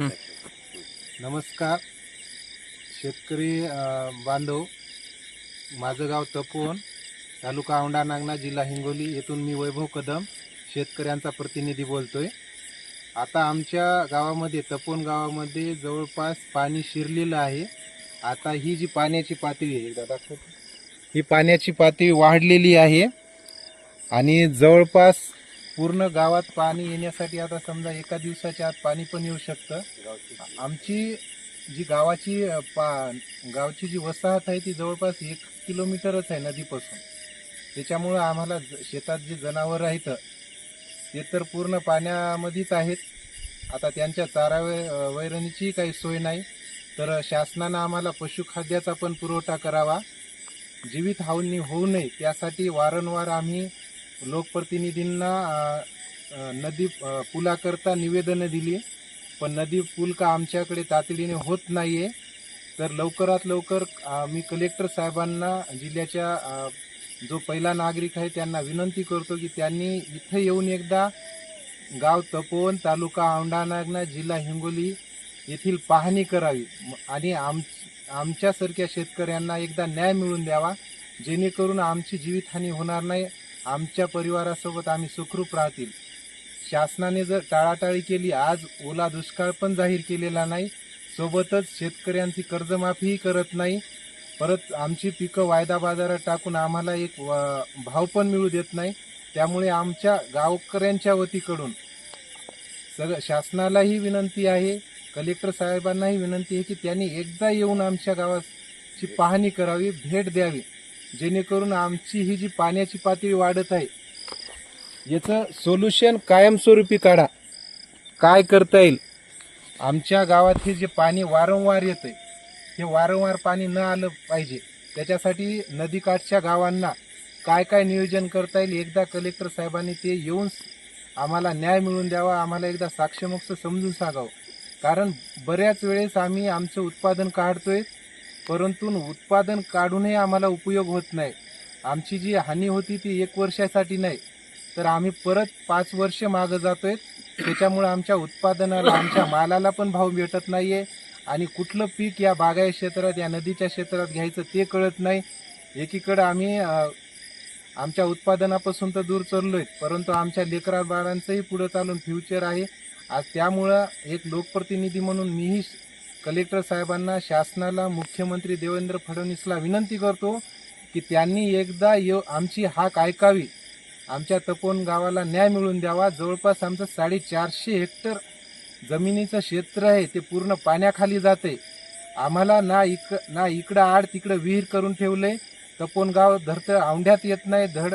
नमस्कार. शेतकरी बांधव माझं गाव तपोवन तालुका औंढा नागना जिल्हा हिंगोली येथून मी वैभव कदम शेतकऱ्यांचा प्रतिनिधी बोलतोय. आता आमच्या गावामध्ये तपोवन गावामध्ये जवळपास पाणी शिरलेलं आहे. आता ही जी पाण्याची पातळी आहे एकदा दाखव. ही पाण्याची पातळी वाढलेली आहे आणि जवळपास पूर्ण गावात पाणी येण्यासाठी आता समजा एका दिवसाच्या आत पाणी पण येऊ शकतं. आमची जी गावाची पा गावची जी वसाहत आहे ती जवळपास एक किलोमीटरच आहे नदीपासून. त्याच्यामुळं आम्हाला ज- शेतात जे जनावरं आहेत ते तर पूर्ण पाण्यामध्येच आहेत. आता त्यांच्या चारा वै- वैरणीची काही सोय नाही. तर शासनानं आम्हाला पशुखाद्याचा पण पुरवठा करावा. जीवित हानी होऊ नये त्यासाठी वारंवार आम्ही लोकप्रतिनिधींना नदी पुलाकरता निवेदनं दिली. पण नदी पूल का आमच्याकडे तातडीने होत नाही आहे तर लवकरात लवकर मी कलेक्टर साहेबांना जिल्ह्याच्या जो पहिला नागरिक आहे त्यांना विनंती करतो की त्यांनी इथं येऊन एकदा गाव तपोवन तालुका औंढानागना जिल्हा हिंगोली येथील पाहणी करावी. आणि आम आमच्यासारख्या शेतकऱ्यांना एकदा न्याय मिळून द्यावा. जेणेकरून आमची जीवितहानी होणार नाही. आमच्या परिवारासोबत आम्ही सुखरूप राहतील. शासनाने जर टाळाटाळी केली आज ओला दुष्काळ पण जाहीर केलेला नाही. सोबतच शेतकऱ्यांची कर्जमाफीही करत नाही. परत आमची पिकं वायदा बाजारात टाकून आम्हाला एक भाव पण मिळू देत नाही. त्यामुळे आमच्या गावकऱ्यांच्या वतीकडून सगळं शासनालाही विनंती आहे कलेक्टर साहेबांनाही विनंती आहे की त्यांनी एकदा येऊन आमच्या गावाची पाहणी करावी भेट द्यावी. जेणेकरून आमची ही जी पाण्याची पातळी वाढत आहे याचं सोल्युशन कायमस्वरूपी काढा. काय करता येईल? आमच्या गावात हे जे पाणी वारंवार येतंय हे वारंवार पाणी न आलं पाहिजे. त्याच्यासाठी नदीकाठच्या गावांना काय काय नियोजन करता येईल एकदा कलेक्टर साहेबांनी ते येऊन आम्हाला न्याय मिळवून द्यावा आम्हाला एकदा साक्षमुक्त समजून सांगावं. कारण बऱ्याच वेळेस आम्ही आमचं उत्पादन काढतोय परंतु उत्पादन काढूनही आम्हाला उपयोग होत नाही. आमची जी हानी होती ती एक वर्षासाठी नाही. तर आम्ही परत पाच वर्ष मागं जातोय. त्याच्यामुळे आमच्या उत्पादनाला आमच्या मालाला पण भाव भेटत नाहीये. आणि कुठलं पीक या बागायत क्षेत्रात या नदीच्या क्षेत्रात घ्यायचं ते कळत नाही. एकीकडं आम्ही आमच्या उत्पादनापासून तर दूर चाललोय. परंतु आमच्या लेकरा बाळांचंही पुढे चालून फ्युचर आहे. आज त्यामुळं एक लोकप्रतिनिधी म्हणून मीही कलेक्टर साहेबांना शासनाला मुख्यमंत्री देवेंद्र फडणवीसला विनंती करतो की त्यांनी एकदा यो आमची हाक ऐकावी. आमच्या तपोन गावाला न्याय मिळवून द्यावा. जवळपास आमचं साडेचारशे हेक्टर जमिनीचं क्षेत्र आहे ते पूर्ण पाण्याखाली जाते. आम्हाला ना इक ना इकडं आड तिकडं विहीर करून ठेवले तपोन गाव धरतं औंढ्यात येत नाही धड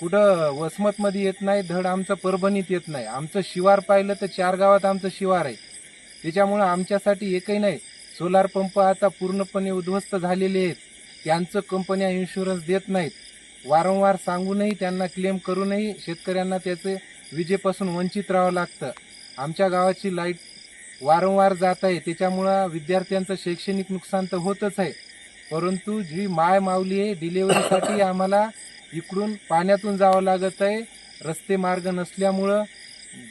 कुठं वसमतमध्ये येत नाही धड आमचं परभणीत येत नाही. आमचं शिवार पाहिलं तर चार गावात आमचं शिवार आहे. त्याच्यामुळं आमच्यासाठी एकही नाही. सोलार पंप आता पूर्णपणे उद्ध्वस्त झालेले आहेत. त्यांचं कंपन्या इन्शुरन्स देत नाहीत. वारंवार सांगूनही त्यांना क्लेम करूनही शेतकऱ्यांना त्याचे विजेपासून वंचित राहावं लागतं. आमच्या गावाची लाइट वारंवार जात आहे. त्याच्यामुळं विद्यार्थ्यांचं शैक्षणिक नुकसान तर होतच आहे. परंतु जी माय माऊली आहे डिलेवरीसाठी आम्हाला इकडून पाण्यातून जावं लागत आहे. रस्ते मार्ग नसल्यामुळं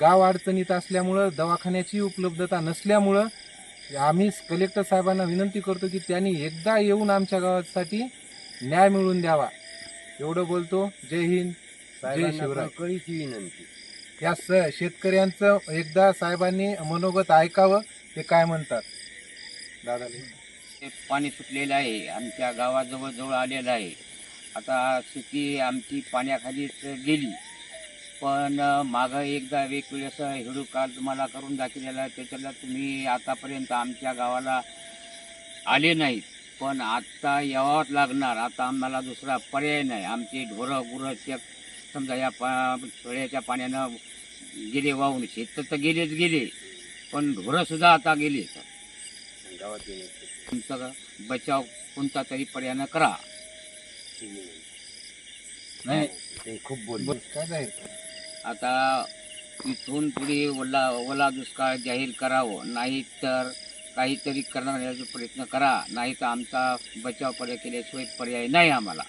गाव अडचणीत असल्यामुळं दवाखान्याची उपलब्धता नसल्यामुळं आम्ही कलेक्टर साहेबांना विनंती करतो की त्यांनी एकदा येऊन आमच्या गावासाठी न्याय मिळवून द्यावा. एवढं बोलतो. जय हिंद. जय शिवराय. कळीची विनंती. या स शेतकऱ्यांचं एकदा साहेबांनी मनोगत ऐकावं ते काय म्हणतात? दादा ते पाणी सुटलेलं आहे. आमच्या गावाजवळ जवळ आलेलं आहे. आता शेती आमची पाण्याखालीच गेली. पण मागं एकदा एक वेळेस हेडू काल तुम्हाला करून दाखवलेला आहे त्याच्याला तुम्ही आतापर्यंत आमच्या गावाला आले नाहीत. पण आता यावंच लागणार. आता आम्हाला दुसरा पर्याय नाही. आमचे ढोरं गुरं ते समजा या पा पाण्यानं गेले वाहून. शेत तर गेलेच गेले. पण ढोरंसुद्धा आता गेले. तुमचा बचाव कोणता तरी पर्यायानं करा. नाही. खूप बोल बोल, काय आता इथून पुढे ओला ओला दुष्काळ जाहीर करावं. नाही तर काहीतरी करण्याचा प्रयत्न करा. नाही तर आमचा बचाव पर्याय केल्याशिवाय पर्याय नाही आम्हाला.